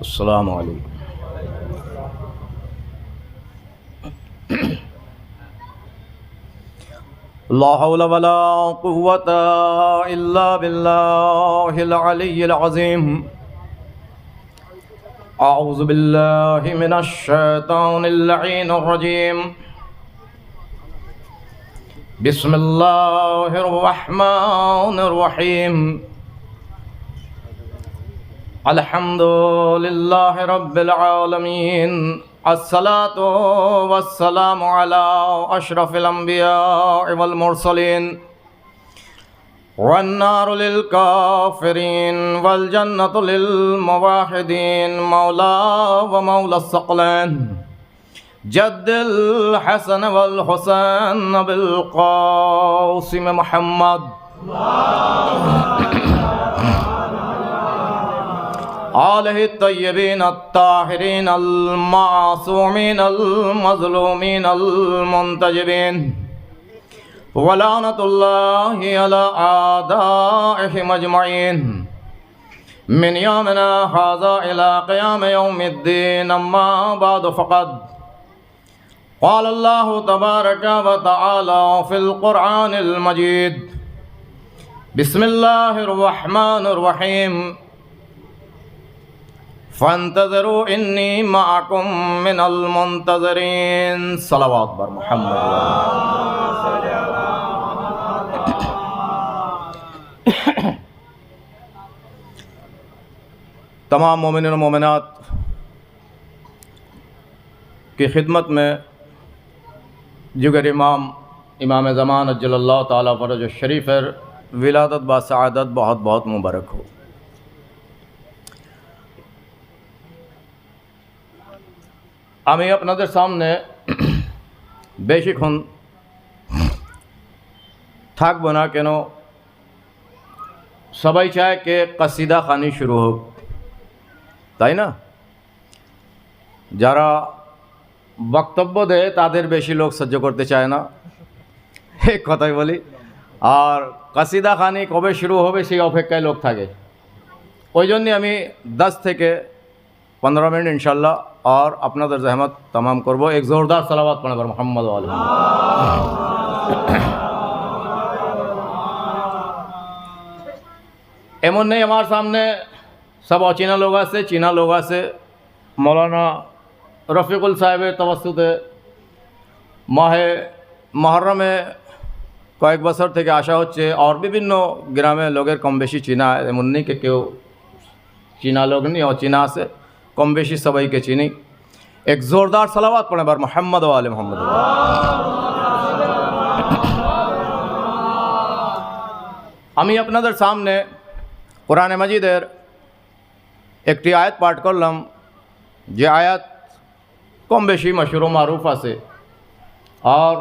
السلام عليكم. لا حول ولا قوة إلا بالله العلي العظيم. أعوذ بالله من الشيطان اللعين الرجيم. بسم الله الرحمن الرحيم. الحمد لله رب العالمين الصلاة والسلام على أشرف الأنبياء والمرسلين والنار للكافرين والجنة للموحدين مولى ومولى الثقلين جد الحسن والحسين بالقاسم محمد آله الطيبين الطاهرين المعصومين المظلومين المنتجبين ولعنة الله على أعدائهم أجمعين من يومنا هذا إلى قيام يوم الدين أما بعد فقد قال الله تبارك وتعالى في القرآن المجيد بسم الله الرحمن الرحيم فانتظروا انی معکم من المنتظرین صلوات بر محمد. اللہ تمام مومنین و مومنات کی خدمت میں جگر امام امام زمان اجل اللہ تعالیٰ فرج الشریف ولادت با سعادت بہت بہت مبارک ہو۔ আমি আপনাদের সামনে বেশিক্ষণ থাকব না, কেন? সবাই চায় কে কাসিদা খানি শুরু হোক। তাই না? যারা বক্তব্য দেয়, তাদের বেশি লোক সহ্য করতে চায় না। এক কথাই বলি, আর কাসিদা খানি কবে শুরু হবে, সেই অপেক্ষায় লোক থাকে। ওই জন্যে আমি দশ থেকে पंद्रह मिनट इंशाल्लाह और अपना दर्ज अहमद तमाम करबो एक ज़ोरदार सलावत पढ़े पर मोहम्मद वाले এমন নেই আমার সামনে সব অচেনা লোক আছে চীনা লোক আছে মৌলানা রফিকুল সাহেবের তবস্তুতে মাহে মহরমে কয়েক বছর থেকে আসা হচ্ছে আর বিভিন্ন গ্রামে লোকের কম বেশি চীনা এমন নেই কে কেউ চীনা লোক নেই অচীনা আছে কম বেশি সবাইকে চিনি। এক জোরদার সালাবাত পড়ে বার মোহাম্মদ আলী মোহাম্মদ। আমি আপনাদের সামনে কোরআনে মাজিদের একটি আয়াত পাঠ করলাম। যে আয়াত কম বেশি মশুর মারুফ আছে। আর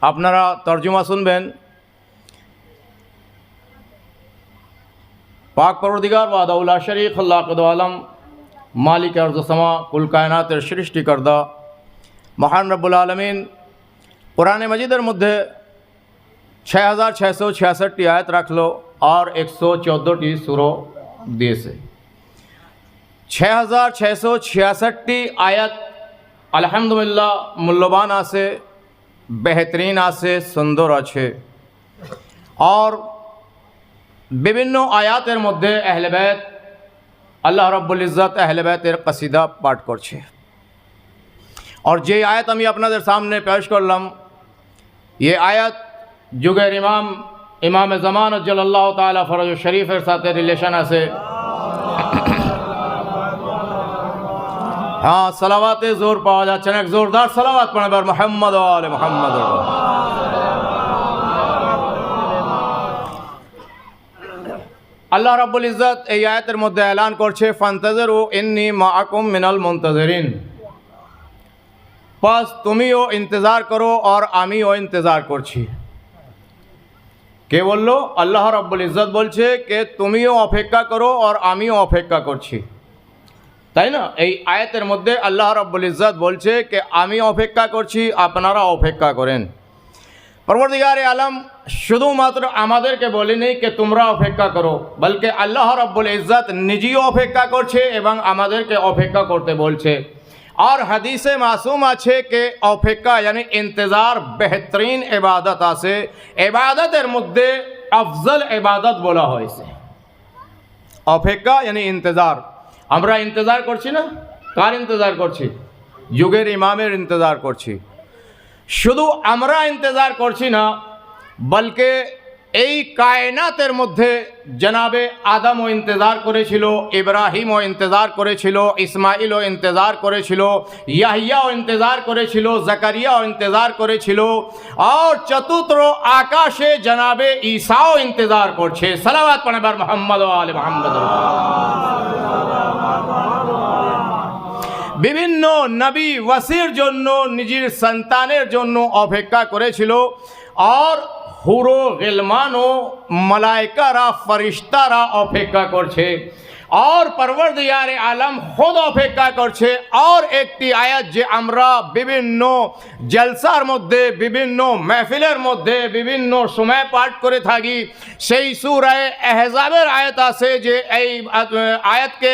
আপনারা তর্জমা শুনবেন। পাক পরদিগার ওয়াদাউল্লা শরীফ আল্লাহ কদম মালিক আরজসমা কুল কায়নাতের সৃষ্টিকর্তা মহান রব্বুল আলমিন কোরআনে মজিদের মধ্যে ছয় হাজার ছয়শো ছিয়াষট্টি আয়াত রাখল আর একশো চোদ্দোটি সুরো দিয়েছে ছয় হাজার ছয়শো ছিয়াষট্টি আয়াত আলহামদুলিল্লাহ মূল্যবান আছে বেহতরিন আছে সুন্দর আছে আর বিভিন্ন আয়াতের মধ্যে আহলেবায়ত আল্লাহ রব্বুল ইজত আহলেবায়তের কাসিদা পাঠ করছে। اور جی آیت ہمیں اپنا در سامنے پیش کر لم یہ آیت جگر امام امام زمان جل اللہ تعالیٰ فرج الشریف ساتھ ریلیشن سے ہاں سلاوات زور پاولا چنک زوردار سلاوات پڑھنے محمد محمد আল্লাহ রাব্বুল ইজ্জত এই আয়াতের মধ্যে এলান করছে, ফান্তাজর ও ইন্নি মাকুম মিনাল মুনতাজরিন। বাস তুমিও ইন্তজার করো আর আমিও ইন্তজার করছি। কে বলল? আল্লাহ রাব্বুল ইজ্জত বলছে কে তুমিও অপেক্ষা করো আর আমিও অপেক্ষা করছি। তাই না? এই আয়াতের মধ্যে আল্লাহ রাব্বুল ইজ্জত বলছে কে আমি অপেক্ষা করছি, আপনারা অপেক্ষা করেন। পরবর্তীকারে আলম শুধুমাত্র আমাদেরকে বলেনি যে তোমরা অপেক্ষা করো, বলকে আল্লাহ রব্বুল ইজ্জত নিজেও অপেক্ষা করছে এবং আমাদেরকে অপেক্ষা করতে বলছে। আর হাদিসে মাসুম আছে কে অপেক্ষা মানে ইন্তজার বেহতরিন ইবাদত আছে, ইবাদতের মধ্যে আফজল ইবাদত বলা হয়েছে। অপেক্ষা মানে ইন্তজার। আমরা ইন্তজার করছি না? কার ইন্তজার করছি? যুগের ইমামের ইন্তজার করছি। শুধু আমরা ইন্তজার করছি না বলকে এই কায়নাতের মধ্যে জনাবে আদমও ইন্তজার করেছিল, ইব্রাহিমও ইন্তজার করেছিল ইসমাইলও ইন্তজার করেছিল, ইয়াহিয়াও ইন্তজার করেছিল, জাকারিয়াও ইন্তজার করেছিল, আর চতুর্থ আকাশে জনাবে ঈসাও ইন্তজার করছে। সালাবাত পড়াবার মোহাম্মদ আলী মোহাম্মদ। বিভিন্ন নবী ওয়াসির জন্য, নিজের সন্তানের জন্য অপেক্ষা করেছিল, আর হুরো গেলমানো মালায়কারা ফরিস্তারা অপেক্ষা করছে। আর পরবর্দিয়ার আলম খোদ অপেক্ষা করছে আর একটি আয়াত যে আমরা বিভিন্ন জলসার মধ্যে বিভিন্ন মেহফিলের মধ্যে বিভিন্ন সময় পাঠ করে থাকি সেই সুরায় এহজাবের আয়াত আছে যে এই আয়াতকে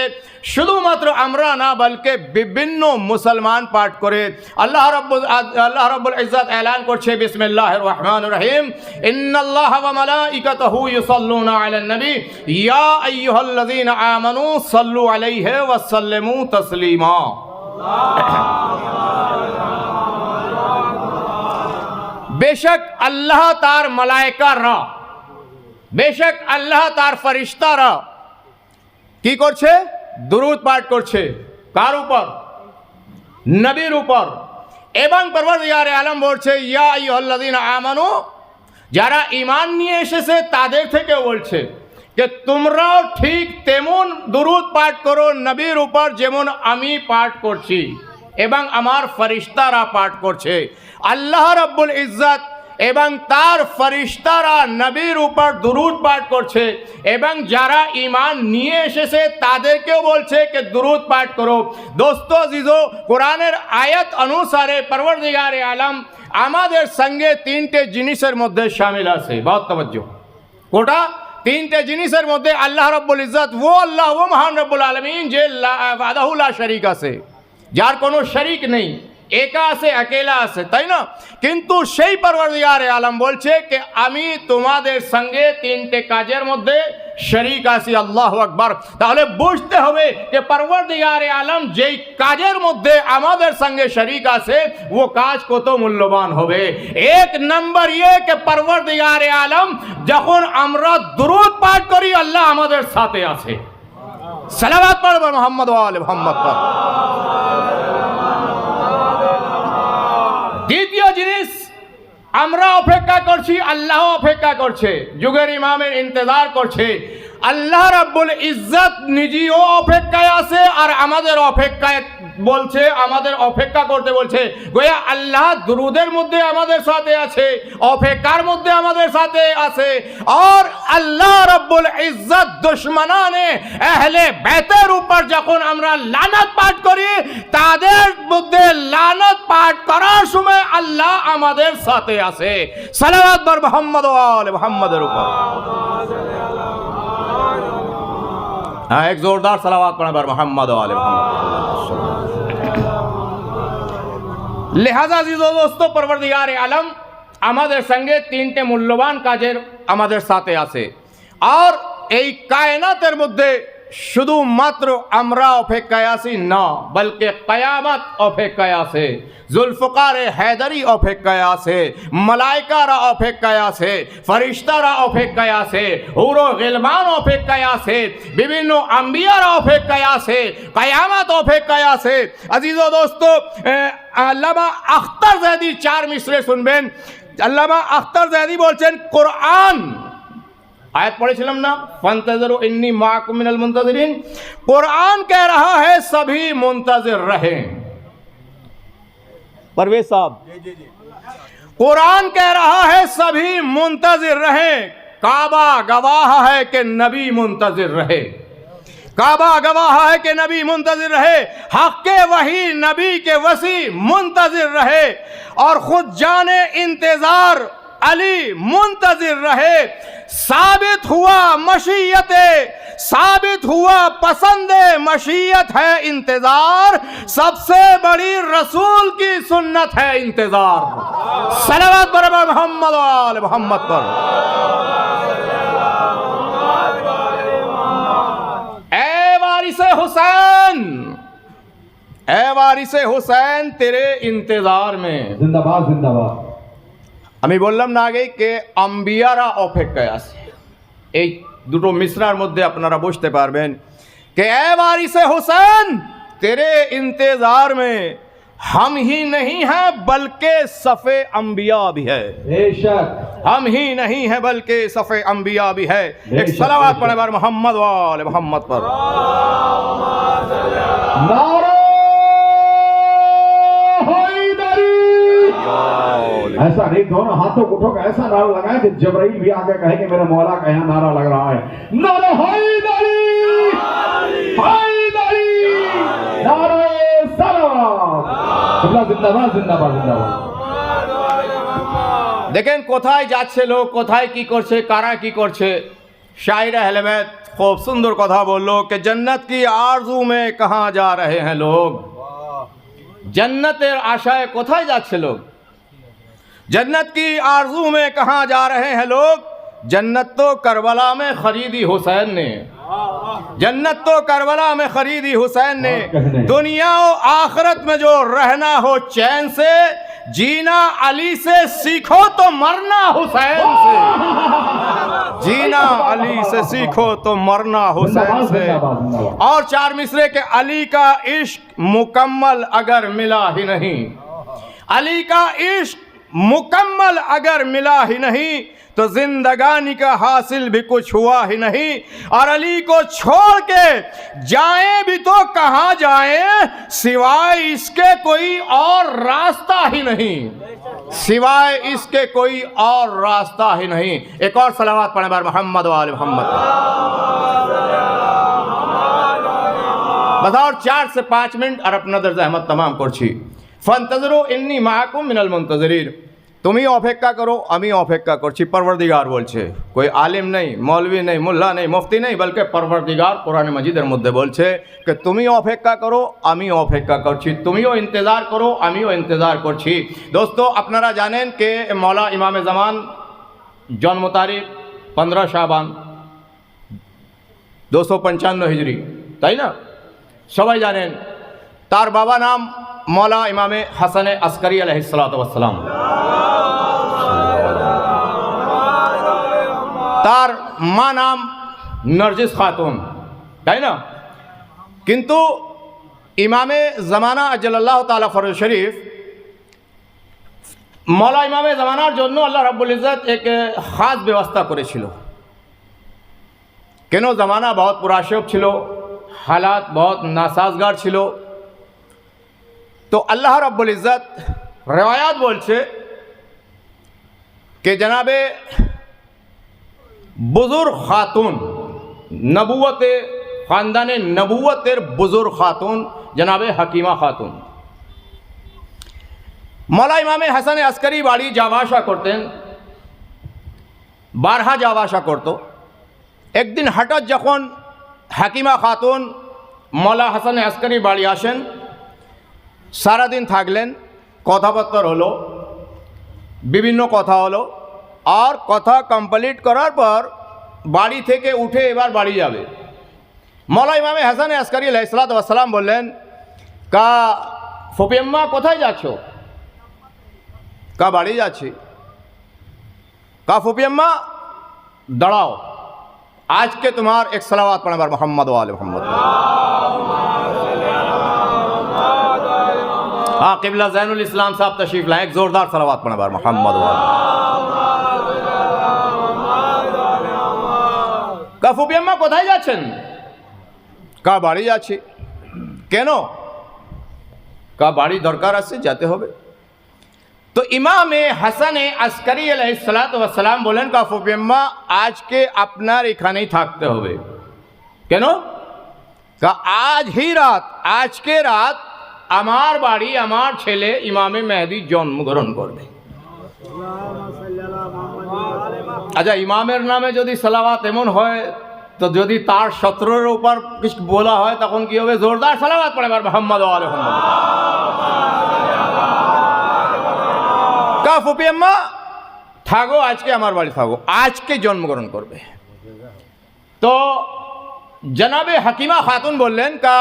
শুধুমাত্র আমরা না বলকে বিভিন্ন মুসলমান পাঠ করে আল্লাহ রব্বুল আল্লাহ রব্বুল ইজ্জত এলান করছে বিসমিল্লাহির রহমানির রহিম ইন্নাল্লাহ ওয়া মালাইকাতাহু ইউসাল্লুনা আলান নবী ইয়া আইয়ুহাল্লাযীনা আমানু সাল্লু আলাইহি ওয়া সাল্লিমু তাসলিমা। বেশক আল্লাহ তার মালাইকারা বেশক আল্লাহ তার ফরিস্তারা কি করছে? দুরুদ পাঠ করছে। কার উপর? নবীর উপর। এবং পরবর্তীকারে আলম বলছে, ইয়া আইয়ুহাল্লাযীন আমানু, যারা ঈমান নিয়ে এসেছে তাদের থেকে বলছে। যে তোমরাও ঠিক তেমন দুরুদ পাঠ করো, নবীর উপর যেমন আমি পাঠ করছি এবং আমার ফরিস্তারা পাঠ করছে। আল্লাহ রব্বুল ইজ্জত এবং তার ফরিস্তারা নবীর উপর দুরুদ পাঠ করছে এবং যারা ইমান নিয়ে এসেছে তাদেরকেও বলছে যে দুরুদ পাঠ করো। দোস্ত, জিজো, কোরআনের আয়াত অনুসারে পরবর্দিগারে আলম আমাদের সঙ্গে তিনটে জিনিসের মধ্যে সামিল আছে। বহুত তবজ্জ কোটা তিনটে জিনিসের মধ্যে আল্লাহ রব্বুল ইজ্জত, ও আল্লাহ, ও মহান রব্বুল আলমিন, যে আদাহুল্লাহ শরিক আছে, যার কোনো শরিক নেই। একা আছে, একেলা আছে, তাই না? কিন্তু সেই পরবর্তীকারে আলম বলছে যে, আমি তোমাদের সঙ্গে তিনটে কাজের মধ্যে শরিক আছি, আল্লাহ আকবার। তাহলে বুঝতে হবে যে, পরবর্তীকারে আলম যেই কাজের মধ্যে আমাদের সঙ্গে শরিক আছে, ও কাজ কত মূল্যবান হবে। এক নম্বর ইয়ে কে পরবর্তীকারে আলম যখন আমরা দুরুদ পাঠ করি, আল্লাহ আমাদের সাথে আছে। সালাবাত পড়বে মোহাম্মদ মোহাম্মদ। দ্বিতীয় জিনিস আমরা অপেক্ষা করছি আল্লাহ অপেক্ষা করছে। যুগের ইমামের ইন্তজার করছে। আল্লাহ রাব্বুল ইজ্জত নিজেও অপেক্ষায় আছে আর আমাদের অপেক্ষায় বলছে, আমাদের অপেক্ষা করতে বলছে, গোয়া আল্লাহ দুরুদের মধ্যে আমাদের সাথে আছে, অপেক্ষার মধ্যে আমাদের সাথে আছে, আর আল্লাহ রব্বুল ইজ্জত দুশ্মনানে আহলে বেতের উপর যখন আমরা লানত পাঠ করি, তাদের মধ্যে লানত পাঠ করার সময় আল্লাহ আমাদের সাথে আছে। বর মোহাম্মদ মোহাম্মদের উপর। হ্যাঁ এক জোরদার পড়া বর মোহাম্মদ আলে লেহাজা জিজো দোস্ত পরবর্দিগার আলম, আমাদের সঙ্গে তিনটে মূল্যবান কাজের আমাদের সাথে আছে। আর এই কায়নাতের মধ্যে শুধুমাত্র আমরা অপেক্ষায় আছি না, বলকে কয়ামত অপেক্ষায় আছে, জুলফকারে হেদারি অপেক্ষায় আছে, মালাইকারা অপেক্ষায় আছে, ফরিস্তারা অপেক্ষায় আছে, হুরো গেলমান অপেক্ষায় আছে, বিভিন্ন আম্বিয়ারা অপেক্ষায় আছে, কয়ামত অপেক্ষায় আছে। আজিজ দোস্ত আল্লামা আখতার জাদি চার মিশ্রে শুনবেন। আল্লামা আখতার জাদি বলছেন, কোরআন آیت پڑھے نا فنتظر انی معاکم من المنتظرین۔ قرآن کہہ رہا ہے سبھی منتظر رہیں۔ پرویز صاحب جی، جی، جی۔ قرآن کہہ رہا ہے سبھی منتظر رہیں۔ کعبہ گواہ ہے کہ نبی منتظر رہے۔ کعبہ گواہ ہے کہ نبی منتظر رہے۔ حق کے وحی نبی کے وسیع منتظر رہے۔ اور خود جانے انتظار علی منتظر رہے۔ ثابت ہوا مشیت، ثابت ہوا پسند مشیت ہے انتظار۔ سب سے بڑی رسول کی سنت ہے انتظار۔ سلوات پر محمد آل محمد پر۔ اے وارث حسین، اے وارث حسین، تیرے انتظار میں۔ زندہ باد زندہ باد۔ আমি বললাম না আগেই কে আম্বিয়ারা অপেক্ষায় আছে। এই দুটো মিশ্রার মধ্যে আপনারা বুঝতে পারবেন। کہ اے وارث حسین تیرے انتظار میں ہم ہی نہیں ہیں بلکہ صف انبیاء بھی ہے ہم ہی نہیں ہیں بلکہ صف انبیاء بھی ہے ایک سلامات پڑھے بار محمد وال محمد پر نعرہ ایسا نہیں، دونوں ہاتھوں کو اٹھو کہ ایسا نعرہ لگائے کہ جبرائیل بھی آگے کہے کہ میرے مولا کا یہاں نعرہ لگ رہا ہے۔ نعرہ حیدری حیدری نعرہ سلام! قبلہ زندہ باد زندہ باد زندہ باد۔ দেখেন কোথায় যাচ্ছে লোক কোথায় কি করছে কারা কি করছে شاعر اہلمیت خوب سندر کتھا بولو کہ جنت کی آرزو میں کہاں جا رہے ہیں لوگ؟ جنت آشائے کتھائی جات سے لوگ۔ جنت کی آرزو میں کہاں جا رہے ہیں لوگ؟ جنت تو کربلا میں خریدی حسین نے۔ جنت تو کربلا میں خریدی حسین نے۔ دنیا و آخرت میں جو رہنا ہو چین سے جینا علی سے سیکھو تو مرنا حسین سے۔ جینا علی سے سیکھو تو مرنا حسین سے۔ اور چار مصرے کے علی کا عشق مکمل اگر ملا ہی نہیں۔ علی کا عشق مکمل اگر ملا ہی نہیں، تو زندگانی کا حاصل بھی کچھ ہوا ہی نہیں۔ اور علی کو چھوڑ کے جائیں بھی تو کہاں جائیں؟ سوائے اس کے کوئی اور راستہ ہی نہیں۔ سوائے اس کے کوئی اور راستہ ہی نہیں۔ ایک اور سلامات پڑھیں بار محمد وال محمد۔ بس اور چار سے پانچ منٹ اور اپنا درز احمد تمام کرچی ফান্তজরু ইন্নি মাহকুম মিনাল মুন্তজরির তুমি অপেক্ষা করো, আমি অপেক্ষা করছি পরবর্দিগার বলছে। কই আলিম নেই মৌলভী নেই, মোল্লা নেই, মুফতি নেই, বলকে পরবর্দিগার কোরআন মজিদের মধ্যে বলছে যে তুমি অপেক্ষা করো, আমি অপেক্ষা করছি। তুমিও ইন্তজার করো, আমিও ইন্তজার করছি। দোস্তো, আপনারা জানেন কে মৌলা ইমামে জামান? জন্ম তারিখ পনেরো শাবান, দুশো পঞ্চান্ন হিজড়ি তাই না? সবাই জানেন। তার বাবা নাম মৌলা ইমামে হাসানে আসকারি আলহিসাল্লাম তার মা নাম নরজিস খাতুন, তাই না? কিন্তু ইমামে জামানা আজ্লাল্লাহ তালা ফরজ শরীফ, মৌলা ইমামে জামানার জন্য আল্লাহ রাব্বুল ইজ্জত এক খাস ব্যবস্থা করেছিল। কেন? জামানা বহুত পুরাশক ছিল, হালাত বহুত নাসাজগার ছিল তো আল্লাহ রব্বুল ইজ্জত রেওয়ায়াত বলছে কে জনাবে, বুজুর্গ খাতুন নবুয়তে খানদানে নবুয়তের বুজুর্গ খাতুন, জনাবে হাকিমা খাতুন। মলা ইমামে হাসানে আসকারি বাড়ি যাওয়া আসা করতেন, বারহা যাওয়া আসা করতো। একদিন হঠাৎ যখন হাকিমা খাতুন মলা হাসানে আসকারি বাড়ি আসেন সারাদিন থাকলেন, কথাবার্তা হলো, বিভিন্ন কথা হলো, আর কথা কমপ্লিট করার পর বাড়ি থেকে উঠে এবার বাড়ি যাবে। মলা ইমামে হাসান আসকারি আলাইসালাত আসসালাম বললেন, কা ফপিয়াম্মা, কোথায় যাচ্ছ? কা বাড়ি যাচ্ছি। কা ফপিয়াম্মা, দাঁড়াও। আজকে তোমার এক সালাওয়াত পড়াবার মোহাম্মদ আল মোহাম্মদ। हाँ किबला जैनुल इस्लाम साहब तशरीफ लाए एक जोरदार सलावात पढ़े बार मोहम्मद वाले কাফুবিয়াম্মা কোথায় যাচ্ছেন কা বাড়ি যাচ্ছি কেন কা বাড়ি দরকার আছে যেতে হবে তো ইমামে হাসানে আসকারি আলাইসালাম বলেন কাফুবিয়াম্মা আজকে আপনার এখানেই থাকতে হবে কেন কা আজ হি রাত আজকে রাত আমার বাড়ি, আমার ছেলে ইমামে মেহেদি জন্মগ্রহণ করবে। আচ্ছা ইমামের নামে যদি সালাওয়াত এমন হয়, তো যদি তার সত্রের উপর কিছু বলা হয়, তখন কি হবে? জোরদার সালাওয়াত পড়ে এবার মোহাম্মদ কা থাকো, আজকে আমার বাড়ি থাকো। আজকে জন্মগ্রহণ করবে। তো জনাবে হাকিমা খাতুন বললেন, কা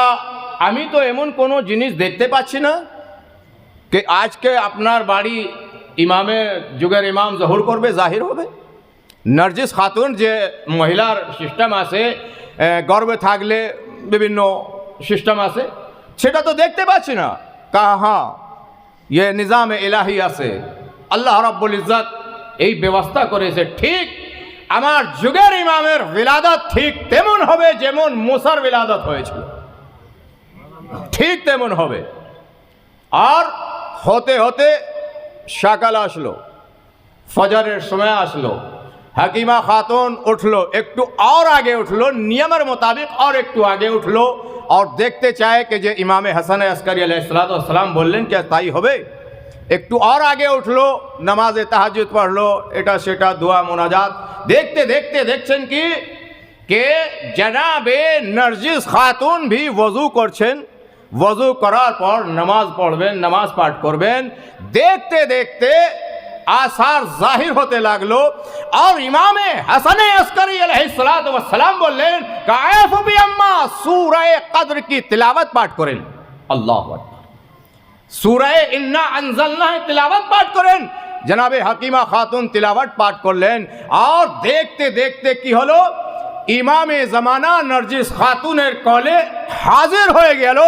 আমি তো এমন কোনো জিনিস দেখতে পাচ্ছি না যে আজকে আপনার বাড়ি ইমামে যুগের ইমাম জহুর করবে, জাহির হবে। নার্জিস খাতুন যে মহিলার সিস্টেম আছে গর্বে থাকলে বিভিন্ন সিস্টেম আছে, সেটা তো দেখতে পাচ্ছি না। কা হ্যাঁ ইয়ে নিজামে এলাহি আছে। আল্লাহ রাব্বুল ইজ্জত এই ব্যবস্থা করেছে, ঠিক আমার যুগের ইমামের বিলাদত ঠিক তেমন হবে যেমন মুসার বিলাদত হয়েছিল। ঠিক তেমন হবে। আর হতে হতে সকাল আসলো, ফজরের সময় আসলো, হাকিমা খাতুন উঠল, একটু আর আগে উঠল, নিয়মের মোতাবেক আর একটু আগে উঠল, আর দেখতে চায় कि যে ইমামে হাসান আসকারি আলাইসালাম বললেন কে তাই হবে? একটু আর আগে উঠল, নামাজে তাহাজুদ পড়ল, এটা সেটা দোয়া মোনাজাত। দেখতে দেখতে দেখছেন কি? কে? জনাবে নার্জিস খাতুন ভি ওযু করছেন। ওযু করার পর নামাজ পড়বেন, নামাজ পাঠ করবেন। দেখতে দেখতে আসার জাহির হতে লাগল আর ইমামে হাসানে আসকারি সালাম বললেন, কায়েফ বি আম্মা সূরা কদর কি তিলাওয়াত পাঠ করেন? আল্লাহু সুরায় ইন্না আনজালনা তিলাওয়াত পাঠ করেন। জনাবে হাকিমা খাতুন তিলাওয়াত পাঠ করলেন। আর দেখতে দেখতে কি হলো? امام زمانہ نرجس خاتون کولے حاضر ہوئے گیلو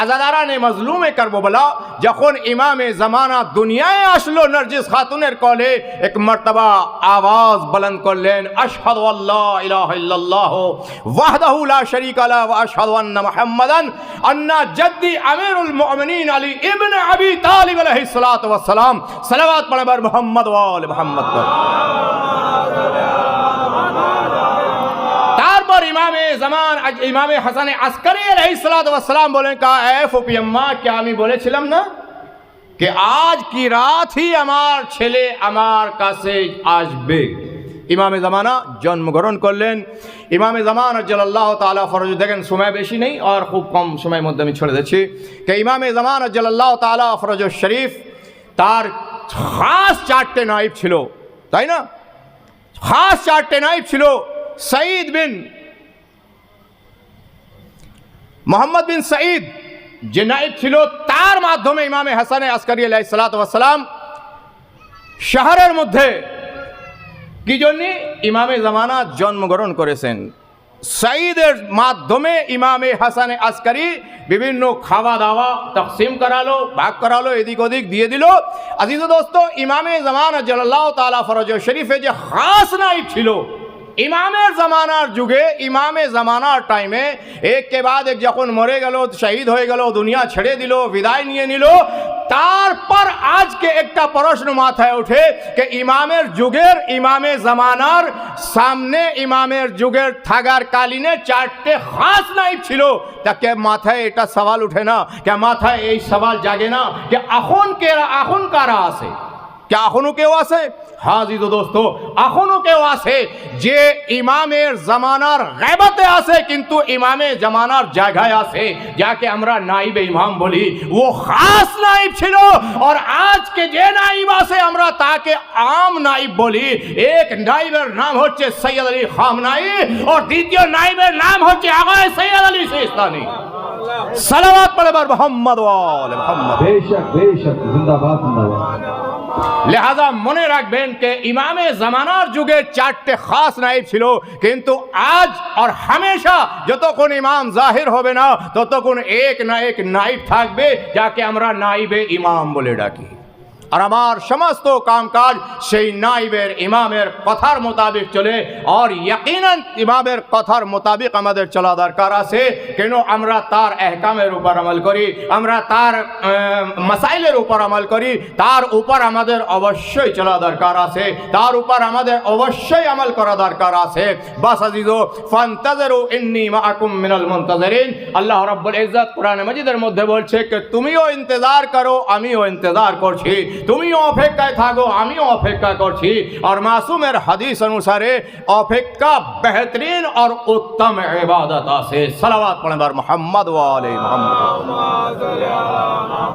لو نے مظلوم کربو بلا، جخون امام زمانہ دنیا اشلو نرجس خاتون کولے ایک مرتبہ آواز بلند کر لین، اشہد واللہ الہ الا اللہ، وحدہ لا شریک لا و اشہد ان محمدا انا جدی امیر المؤمنین علی ابن عبی طالب علیہ السلام والسلام، صلوات پر محمد وال محمد پر۔ জামান আজ ইমামে হাসানে আসকারি আলাইহিসসালাম বলেন, কা এ ফুপি আম্মা, কে আমি বলেছিলাম না যে আজ কি রাত হি আমার ছেলে আমার কাছে আসবে? ইমামে জামানা জন্মগ্রহণ করলেন। ইমামে জামান আজ্লাল্লাহ তালা ফরজ, দেখেন সময় বেশি নেই, আর খুব কম সময়ের মধ্যে আমি ছেড়ে দিচ্ছি। কে ইমামে জামান আজ্লাল্লাহ তালা ফরজ শরীফ, তার খাস চারটে নাইব ছিল, তাই না? খাস চারটে নাইব ছিল, সঈদ বিন মোহাম্মদ বিন সঈদ যে নাইব ছিল, তার মাধ্যমে ইমামে হাসানে আসকারি আলাই সালাতাম শহরের মধ্যে কি জন্যে? ইমামে জামানা জন্মগ্রহণ করেছেন। সঈদের মাধ্যমে ইমামে হাসানে আসকারি বিভিন্ন খাওয়া দাওয়া তকসিম করালো, ভাগ করালো, এদিক ওদিক দিয়ে দিল। আজিজ দোস্ত, ইমামে জামানা জল্লাহ তালা ফরজ শরীফে যে খাস নাইব ছিল ইমামের জামানার যুগে ইমামে জামানার টাইমে এক কে বাদ এক যখন মরে গেল শহীদ হয়ে গেল দুনিয়া ছেড়ে দিল বিদায় নিয়ে নিল তারপর আজকে একটা প্রশ্ন মাথায় ওঠে যে ইমামের যুগের ইমামে জামানার সামনে ইমামের যুগের থাকার কালীনে চারটে খাস নাইব ছিল তাকে মাথায় এটা সওয়াল উঠে না কে মাথায় এই সওয়াল জাগে না যে এখন কে এখন কারা আছে کیا آخونوں کے واسے ہاں زیدو دوستو آخونوں کے واسے جے امام زمانار غیبت آسے کنتو امام زمانار جاگہ آسے جا کے امرہ نائب امام بولی، وہ خاص نائب چھلو۔ اور آج کے جے نائب آسے امرہ تاکہ عام نائب بولی، ایک نائب نام ہوچے سید علی خام خامنائی اور دیتیو نائب نام ہوچے آغا سید علی سیستانی۔ سلامات پڑے بر محمد والے محمد۔ بے شک بے شک، زندہ بات زندہ بات লেহাজা মনে রাখবেন কে ইমামে জামানার যুগে চারটে খাস নাইব ছিল, কিন্তু আজ আর হামেশা যতক্ষণ ইমাম জাহির হবে না, ততক্ষণ এক না এক নাইব থাকবে, যাকে আমরা নাইবে ইমাম বলে ডাকি। আর আমার সমস্ত কামকাজ সেই নাইবের ইমামের কথার মোতাবেক চলে। আর ইয়াকিনান ইমামের কথার মোতাবেক আমাদের চলা দরকার আছে। কেন আমরা তার এহকামের উপর আমল করি? আমরা তার মাসাইলের উপর আমল করি। তার উপর আমাদের অবশ্যই চলা দরকার আছে। তার উপর আমাদের অবশ্যই আমল করা দরকার আছে। বাস আজিজো, ফান্তাজারু ইন্নী মাআকুম মিনাল মুনতাজিরিন। আল্লাহ রাব্বুল ইজ্জত কোরআন মাজিদের মধ্যে বলছে যে তুমিও ইন্তজার করো, আমিও ইন্তজার করছি। তুমিও অপেক্ষায় থাকো, আমিও অপেক্ষা করছি। আর মাসুমের হাদিস অনুসারে অপেক্ষা বেহতরিন আর উত্তম ইবাদত আছে। সালাওয়াত পড়েবার মোহাম্মদ ওয়ালে মোহাম্মদ।